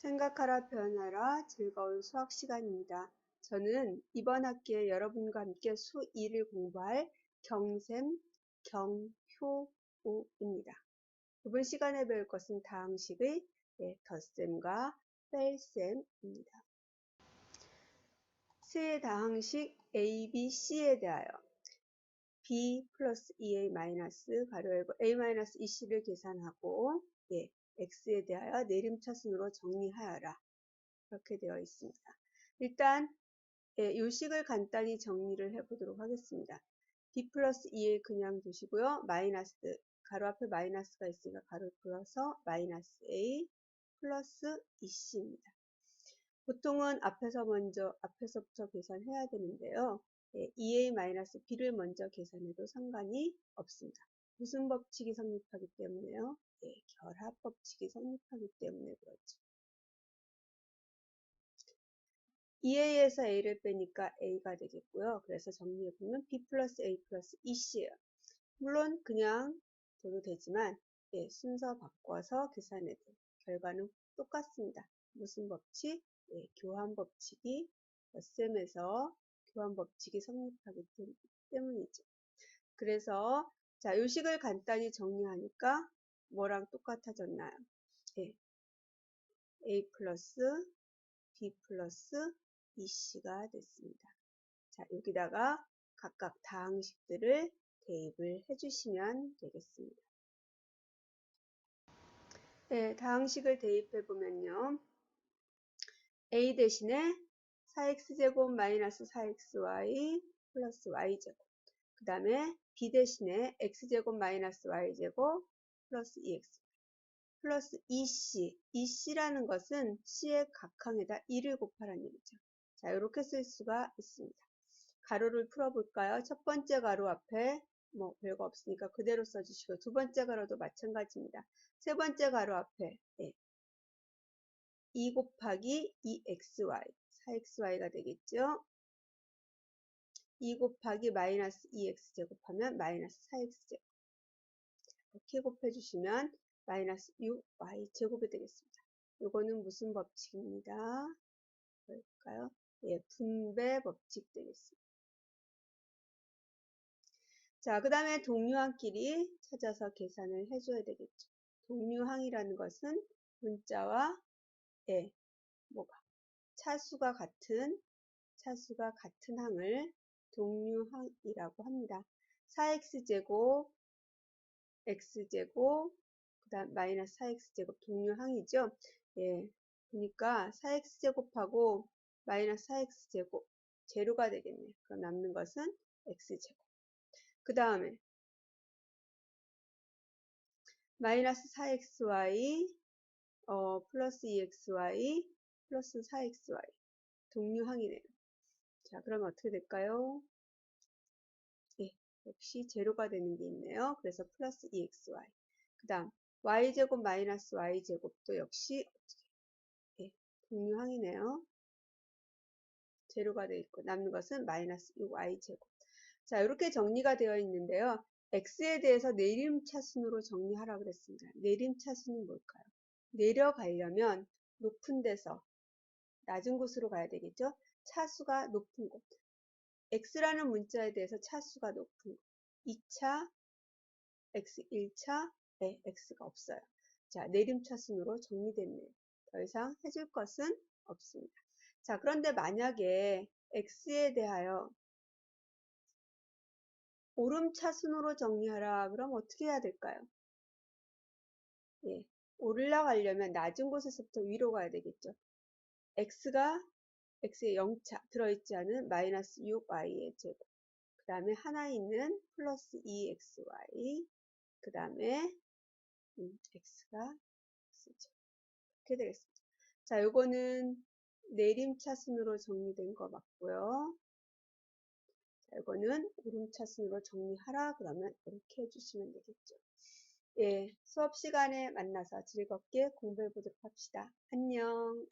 생각하라 표현하라 즐거운 수학 시간입니다. 저는 이번 학기에 여러분과 함께 수 2를 공부할 경샘 경효우입니다. 이번 시간에 배울 것은 다항식의 네, 덧셈과 뺄셈입니다. 세의 다항식 A, B, C에 대하여 B 플러스 2A 마이너스 가로 열고 A 마이너스 2C를 계산하고 예, x에 대하여 내림차순으로 정리하여라. 그렇게 되어 있습니다. 일단 예, 요식을 간단히 정리를 해보도록 하겠습니다. b 플러스 2에 그냥 두시고요. 마이너스 가로 앞에 마이너스가 있으니까 가로 풀어서 마이너스 a 플러스 2c입니다. 보통은 앞에서 먼저 앞에서부터 계산해야 되는데요. 예, 2a 마이너스 b를 먼저 계산해도 상관이 없습니다. 무슨 법칙이 성립하기 때문에요? 예, 결합 법칙이 성립하기 때문에 그렇죠. 2a에서 a를 빼니까 a가 되겠고요. 그래서 정리해보면 b 플러스 a 플러스 2c예요. 물론 그냥 둬도 되지만 예, 순서 바꿔서 계산해도 결과는 똑같습니다. 무슨 법칙? 예, 교환 법칙이 덧셈에서 교환 법칙이 성립하기 때문이죠. 그래서 자, 요식을 간단히 정리하니까 뭐랑 똑같아졌나요? 예. A 플러스 B 플러스 EC가 됐습니다. 자, 여기다가 각각 다항식들을 대입을 해주시면 되겠습니다. 네, 다항식을 대입해 보면요. A 대신에 4x제곱 마이너스 4xy 플러스 y제곱 그 다음에 b 대신에 x제곱 마이너스 y제곱 플러스 2x 플러스 2c, 2c라는 것은 c의 각항에다 1을 곱하라는 얘기죠. 자, 이렇게 쓸 수가 있습니다. 가로를 풀어볼까요? 첫 번째 가로 앞에 뭐 별거 없으니까 그대로 써주시고 두 번째 가로도 마찬가지입니다. 세 번째 가로 앞에 예. 2 곱하기 2xy, 4xy가 되겠죠. 2 곱하기 마이너스 2x 제곱하면 마이너스 4x 제곱 이렇게 곱해주시면 마이너스 6y 제곱이 되겠습니다. 이거는 무슨 법칙입니다. 볼까요? 예, 분배 법칙 되겠습니다. 자, 그 다음에 동류항끼리 찾아서 계산을 해줘야 되겠죠. 동류항이라는 것은 문자와 예, 뭐가 차수가 같은 차수가 같은 항을 동류항이라고 합니다. 4x제곱 x제곱 그 다음 마이너스 4x제곱 동류항이죠. 예, 보니까 4x제곱하고 마이너스 4x제곱 제로가 되겠네요. 그럼 남는 것은 x제곱 그 다음에 마이너스 4xy 어, 플러스 2xy 플러스 4xy 동류항이네요. 자, 그럼 어떻게 될까요? 예, 역시 제로가 되는 게 있네요. 그래서 플러스 2xy. 그 다음, y제곱 마이너스 y제곱도 역시 예, 동류항이네요. 제로가 되어 있고 남는 것은 마이너스 6y제곱. 자, 이렇게 정리가 되어 있는데요. x에 대해서 내림차순으로 정리하라고 그랬습니다. 내림차순은 뭘까요? 내려가려면 높은 데서 낮은 곳으로 가야 되겠죠? 차수가 높은 곳. x라는 문자에 대해서 차수가 높은 곳. 2차, x 1차, 네, x가 없어요. 자, 내림차순으로 정리됐네요. 더 이상 해줄 것은 없습니다. 자, 그런데 만약에 x에 대하여 오름차순으로 정리하라. 그럼 어떻게 해야 될까요? 예, 올라가려면 낮은 곳에서부터 위로 가야 되겠죠. X가 x의 0차 들어있지 않은 마이너스 6y의 제곱 그 다음에 하나 있는 플러스 2xy 그 다음에 음, x가 x죠. 이렇게 되겠습니다. 자, 요거는 내림차순으로 정리된 거 맞고요. 자, 이거는 오름차순으로 정리하라 그러면 이렇게 해주시면 되겠죠. 예, 수업 시간에 만나서 즐겁게 공부해 보도록 합시다. 안녕.